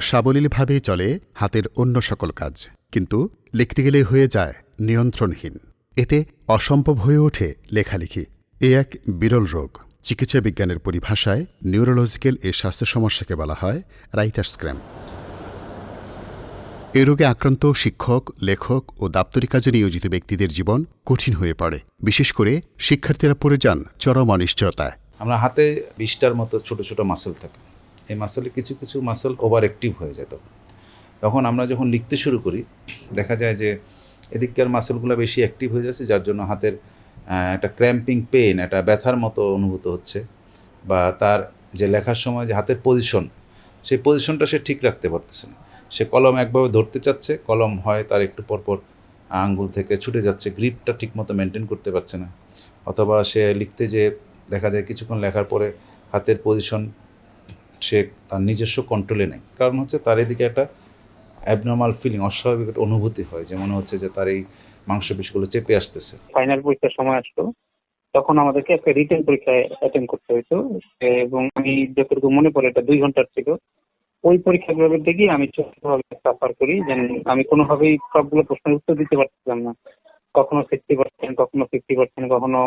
সাবলীলভাবেই চলে হাতের অন্য সকল কাজ, কিন্তু লিখতে গেলে হয়ে যায় নিয়ন্ত্রণহীন। এতে অসম্ভব হয়ে ওঠে লেখালেখি। এ এক বিরল রোগ। চিকিৎসা বিজ্ঞানের পরিভাষায় নিউরোলজিক্যাল এ স্বাস্থ্য সমস্যাকে বলা হয় রাইটার্স ক্র্যাম্প। এ রোগে আক্রান্ত শিক্ষক, লেখক ও দাপ্তরিক কাজে নিয়োজিত ব্যক্তিদের জীবন কঠিন হয়ে পড়ে। বিশেষ করে শিক্ষার্থীরা পড়ে যান চরম অনিশ্চয়তায়। আমরা হাতে বিশটার মতো ছোট ছোট মাসেল থাকে। এই মাসেলে কিছু কিছু মাসেল ওভার অ্যাক্টিভ হয়ে যেত। তখন আমরা যখন লিখতে শুরু করি, দেখা যায় যে এদিককার মাসেলগুলো বেশি অ্যাক্টিভ হয়ে যাচ্ছে, যার জন্য হাতের একটা ক্র্যাম্পিং পেন একটা ব্যথার মতো অনুভূত হচ্ছে বা তার যে লেখার সময় যে হাতের পজিশন সেই পজিশনটা সে ঠিক রাখতে পারতেছে না। সে কলম একভাবে ধরতে চাচ্ছে, কলম হয় তার একটু পরপর আঙ্গুল থেকে ছুটে যাচ্ছে গ্রিপটা ঠিকমতো মেনটেন করতে পারছে না। অথবা সে লিখতে যে দেখা যায় কিছুক্ষণ লেখার পরে হাতের পজিশন সে তার নিজস্ব কন্ট্রোলে নেই। কারণ হচ্ছে তার এদিকে একটা অ্যাবনর্মাল ফিলিং অস্বাভাবিক একটা অনুভূতি হয়। যে মনে হচ্ছে যে তার এই মাংসপেশিগুলো চেপে আসতেছে। ফাইনাল পরীক্ষার সময় আসতো তখন আমাদেরকে একটা রিটেন পরীক্ষায় অ্যাটেন্ড করতে হতো এবং আমি যতটুকু মনে পড়ে, এটা দুই ঘণ্টার ছিল। ওই পরীক্ষাগুলোর দিকে আমি সাফার করি। যেন আমি কোনোভাবেই সবগুলো প্রশ্নের উত্তর দিতে পারছিলাম না। কখনো সিক্সটি পার্সেন্ট কখনো ফিফটি পার্সেন্ট কখনো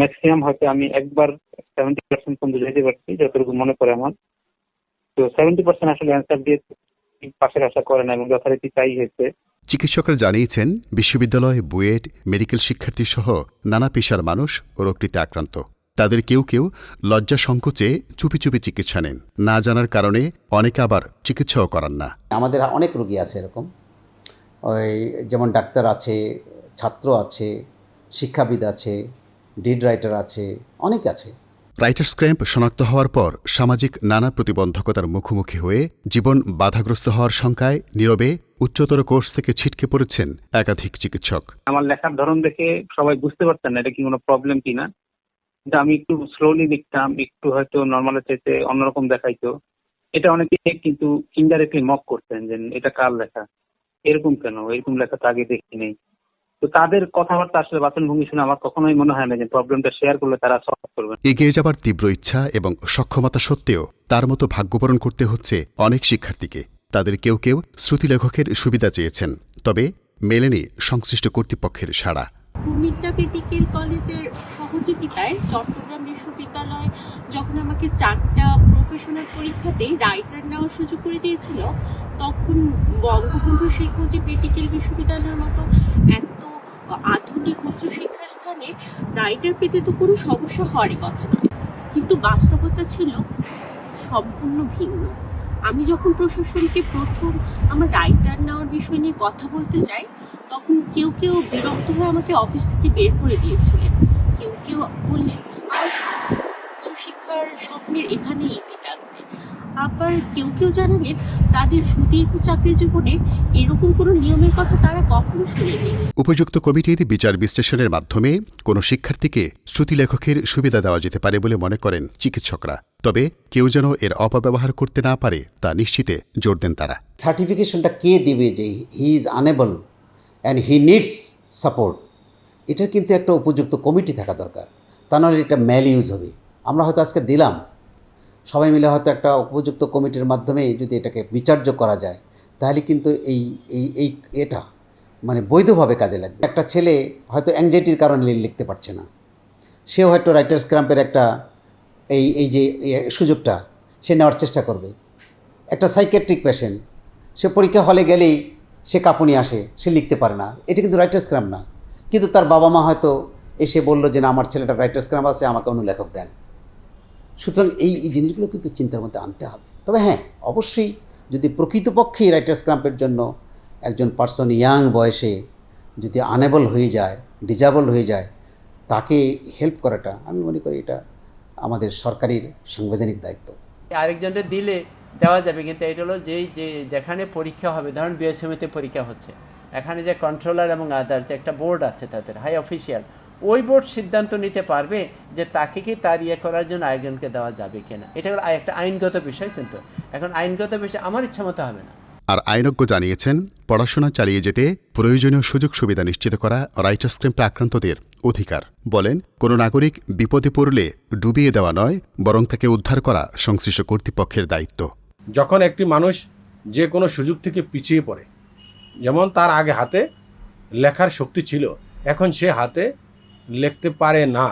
ম্যাক্সিমাম হয়তো আমি একবার সেভেন্টি পার্সেন্ট পর্যন্ত যেতে পারছি যতটুকু মনে পড়ে আমার। তো সেভেন্টি পার্সেন্ট আসলে অ্যান্সার দিয়ে পাশের আশা করে না এবং যথারীতি তাই হয়েছে। চিকিৎসকরা জানিয়েছেন বিশ্ববিদ্যালয় বুয়েট মেডিকেল শিক্ষার্থী সহ নানা পেশার মানুষ রোগটিতে আক্রান্ত। তাদের কেউ কেউ লজ্জা সংকোচে চুপি চুপি চিকিৎসা নেন। না জানার কারণে অনেকে আবার চিকিৎসাও করান না। আমাদের অনেক রোগী আছে এরকম। ওই যেমন ডাক্তার আছে ছাত্র আছে শিক্ষাবিদ আছে ডিড রাইটার আছে অনেক আছে। রাইটার্স ক্র্যাম্প শনাক্ত হওয়ার পর সামাজিক নানা প্রতিবন্ধকতার মুখোমুখি হয়ে জীবন বাধাগ্রস্ত হওয়ার শঙ্কায় নীরবে উচ্চতর কোর্স থেকে ছিটকে পড়েছেন একাধিক চিকিৎসক। আমার লেখার ধরন দেখে সবাই বুঝতে পারতেন না এটা কি কোনো প্রবলেম কিনা। কিন্তু আমি একটু স্লোলি লিখতাম একটু হয়তো নর্মালের চাইতে অন্যরকম দেখাইতো। এটা অনেকে কিন্তু ইনডাইরেক্টলি মক করতেন যে এটা কার লেখা? এরকম কেন? এরকম লেখা তো আগে দেখি নেই। তো তাদের কথাবার্তা আসলে বাচনভঙ্গি শুনে আমার কখনোই মনে হয় না যে প্রবলেমটা শেয়ার করলে তারা সলভ করবে। এগিয়ে যাবার তীব্র ইচ্ছা এবং সক্ষমতা সত্ত্বেও তার মতো ভাগ্যবরণ করতে হচ্ছে অনেক শিক্ষার্থীকে। তাদের কেউ কেউ শ্রুতিলেখকের সুবিধা চেয়েছেন তবে মেলেনি সংশ্লিষ্ট কর্তৃপক্ষের সাড়া। কুমিল্লা মেডিকেল কলেজের সহযোগিতায় চট্টগ্রাম বিশ্ববিদ্যালয় যখন আমাকে চারটা প্রফেশনাল পরীক্ষাতে রাইটার নেওয়ার সুযোগ করে দিয়েছিল তখন বঙ্গবন্ধু শেখ মুজিব মেডিকেল বিশ্ববিদ্যালয়ের মতো এত আধুনিক উচ্চশিক্ষার স্থানে রাইটার পেতে তো কোনো সমস্যা হওয়ারই কথা নয়। কিন্তু বাস্তবতা ছিল সম্পূর্ণ ভিন্ন। আমি যখন প্রশাসনকে প্রথম আমার রাইটার নেওয়ার বিষয় নিয়ে কথা বলতে যাই, তখন কেউ কেউ বিরক্ত হয়ে আমাকে অফিস থেকে বের করে দিয়েছিলেন। কেউ কেউ বললেন আমার উচ্চশিক্ষার স্বপ্নের এখানে ইতি আবার কেউ কেউ জানালেন তাদের সুদীর্ঘ চাকরি জীবনে এরকম কোনো নিয়মের কথা তারা কখনো শুনেনি। উপযুক্ত কমিটির বিচার বিশ্লেষণের মাধ্যমে কোনো শিক্ষার্থীকে শ্রুতিলেখকের সুবিধা দেওয়া যেতে পারে বলে মনে করেন চিকিৎসকরা। তবে কেউ যেন এর অপব্যবহার করতে না পারে তা নিশ্চিতে জোর দেন তারা। সার্টিফিকেশনটা কে দেবে যে he is unable and he needs support? এটার কিন্তু একটা উপযুক্ত কমিটি থাকা দরকার। তা নাহলে এটা ম্যাল ইউজ হবে। আমরা হয়তো আজকে দিলাম। সবাই মিলে হয়তো একটা উপযুক্ত কমিটির মাধ্যমে যদি এটাকে বিচার্য করা যায়, তাহলে কিন্তু এই এই এই এটা মানে বৈধভাবে কাজে লাগবে। একটা ছেলে হয়তো অ্যাংজাইটির কারণে লিখতে পারছে না। সে হয়তো রাইটার্স ক্রাম্পের একটা এই এই যে সুযোগটা সে নেওয়ার চেষ্টা করবে। একটা সাইকেট্রিক পেশেন্ট সে পরীক্ষা হলে গেলেই সে কাঁপুনি আসে, সে লিখতে পারে না। এটা কিন্তু রাইটার্স ক্রাম না। কিন্তু তার বাবা মা হয়তো এসে বলল যে, না, আমার ছেলেটা রাইটার্স ক্রাম আছে, আমাকে অনুলেখক দেন। সুতরাং এই এই জিনিসগুলো কিন্তু চিন্তার মধ্যে আনতে হবে। তবে হ্যাঁ অবশ্যই যদি প্রকৃতপক্ষেই রাইটার্স ক্রাম্পের জন্য একজন পার্সন ইয়াং বয়সে যদি আনেবল হয়ে যায় ডিজাবল হয়ে যায়, তাকে হেল্প করাটা আমি মনে করি এটা আমাদের সরকারের সাংবিধানিক দায়িত্ব। আরেকজনকে দিলে দেওয়া যাবে, কিন্তু এটা হলো যেই, যে যেখানে পরীক্ষা হবে, ধরুন বিএসএমতে পরীক্ষা হচ্ছে, এখানে যে কন্ট্রোলার এবং আদার যে একটা বোর্ড আছে তাদের হাই অফিসিয়াল ওই বোর্ড সিদ্ধান্ত নিতে পারবে যে তাকে কি তার ইয়ে করার জন্য আরেকজনকে দেওয়া যাবে কিনা। এটা হলো একটা আইনগত বিষয় কিন্তু। এখন আইনগত বিষয় আমার ইচ্ছা মতো হবে না। আর আইনজ্ঞ জানিয়েছেন পড়াশোনা চালিয়ে যেতে প্রয়োজনীয় সুযোগ সুবিধা নিশ্চিত করা রাইটার্স ক্র্যাম্পে আক্রান্তদের অধিকার। বলেন কোনো নাগরিক বিপদে পড়লে ডুবিয়ে দেওয়া নয় বরং তাকে উদ্ধার করা সংশ্লিষ্ট কর্তৃপক্ষের দায়িত্ব। যখন একটি মানুষ যে কোনো সুযোগ থেকে পিছিয়ে পড়ে যেমন তার আগে হাতে লেখার শক্তি ছিল এখন সে হাতে লিখতে পারে না।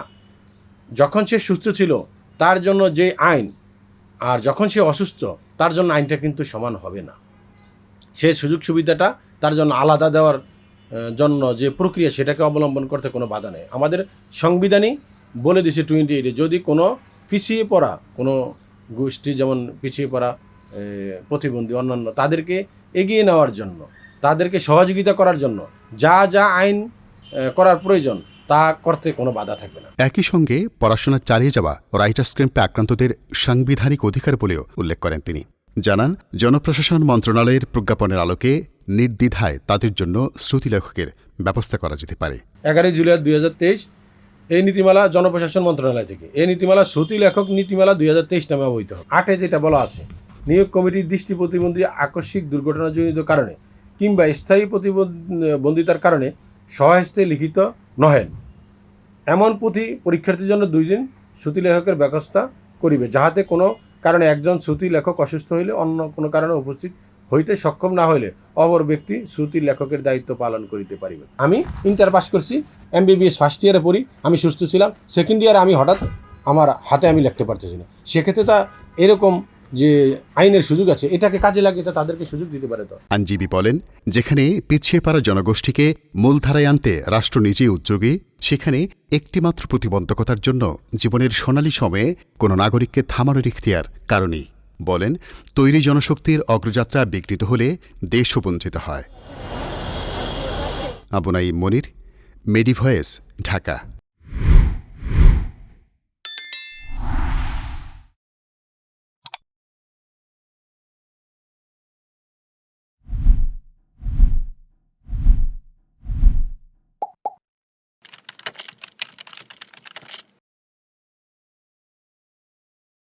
যখন সে সুস্থ ছিল, তার জন্য যে আইন, আর যখন সে অসুস্থ, তার জন্য আইনটা কিন্তু সমান হবে না। সে সুযোগ সুবিধাটা তার জন্য আলাদা দেওয়ার জন্য যে প্রক্রিয়া, সেটাকে অবলম্বন করতে কোনো বাধা নেই। আমাদের সংবিধানই বলে দিছে টোয়েন্টি এইটে যদি কোনো পিছিয়ে পড়া, কোনো গোষ্ঠী যেমন পিছিয়ে পড়া প্রতিবন্ধী, অন্যান্য, তাদেরকে এগিয়ে নেওয়ার জন্য, তাদেরকে সহযোগিতা করার জন্য, যা যা আইন করার প্রয়োজন তা করতে কোনো বাধা থাকবে না। একই সঙ্গে পড়াশোনা চালিয়ে যাওয়া রাইটার্স ক্যাম্পে আক্রান্তদের সাংবিধানিক অধিকার বলেও উল্লেখ করেন তিনি। জানান জনপ্রশাসন মন্ত্রণালয়ের প্রজ্ঞাপনের আলোকে নির্দ্বিধায় তাদের জন্য শ্রুতিলেখকের ব্যবস্থা করা যেতে পারে। এগারোই জুলাই দুই হাজার তেইশ এই নীতিমালা জনপ্রশাসন মন্ত্রণালয় থেকে। এই নীতিমালা শ্রুতি লেখক নীতিমালা দুই হাজার তেইশ নামে অবহিত। আটে যেটা বলা আছে নিয়োগ কমিটির দৃষ্টি প্রতিবন্ধী আকস্মিক দুর্ঘটনাজনিত কারণে কিংবা স্থায়ী প্রতিবন্ধিতার কারণে সহস্তে লিখিত নহেন। এমন পুঁথি পরীক্ষার্থীর জন্য দুইজন শ্রুতি লেখকের ব্যবস্থা করিবে, যাহাতে কোনো কারণে একজন শ্রুতি লেখক অসুস্থ হইলে অন্য কোনো কারণে উপস্থিত হইতে সক্ষম না হইলে অপর ব্যক্তি শ্রুতি লেখকের দায়িত্ব পালন করিতে পারিবে। আমি ইন্টার পাস করছি এম এমবিবিএস ফার্স্ট ইয়ারে পড়ি, আমি সুস্থ ছিলাম। সেকেন্ড ইয়ারে আমি হঠাৎ আমার হাতে আমি লিখতে পারতেছি না। সেক্ষেত্রে তা এরকম যে আইনের সুযোগ আছে, এটাকে কাজে লাগিয়ে তাদেরকে সুযোগ দিতে পারে তো। আইনজীবী বলেন, যেখানে পিছিয়ে পড়া জনগোষ্ঠীকে মূলধারায় আনতে রাষ্ট্র নিজেই উদ্যোগী, সেখানে একটিমাত্র প্রতিবন্ধকতার জন্য জীবনের সোনালী সময়ে কোনো নাগরিককে থামানোর ইখতিয়ার কারণেই। বলেন, তৈরি জনশক্তির অগ্রযাত্রা বিঘ্নিত হলে দেশও বঞ্চিত হয়। আবুনাই মনির, মেডিভয়েস, ঢাকা।